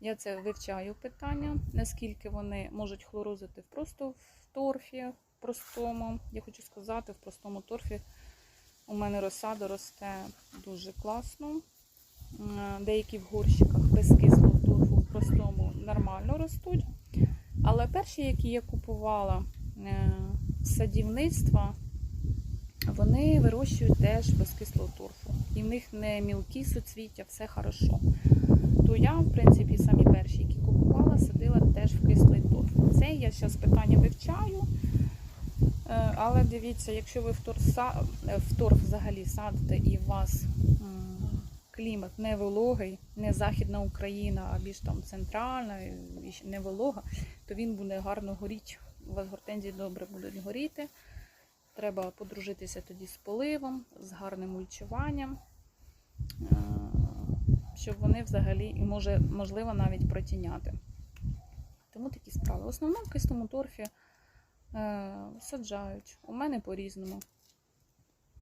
Я це вивчаю питання, наскільки вони можуть хлорозити просто в торфі простому. Я хочу сказати, в простому торфі у мене розсада росте дуже класно. Деякі в горщиках без кислого торфу в простому нормально ростуть. Але перші, які я купувала е, з садівництва, вони вирощують теж без кислого торфу. І в них не мілкі суцвіття, все хорошо. То я, в принципі, самі перші, які купувала, садила теж в кислий торф. Це я зараз питання вивчаю. Е, Але дивіться, якщо ви в торф, е, взагалі садите і у вас клімат не вологий, не Західна Україна, а більш там центральна, не волога, то він буде гарно горіти. У вас гортензії добре будуть горіти. Треба подружитися тоді з поливом, з гарним мульчуванням, е, щоб вони взагалі і може, можливо навіть протіняти. Тому такі справи. В основному в кислому торфі е, саджають. У мене по-різному.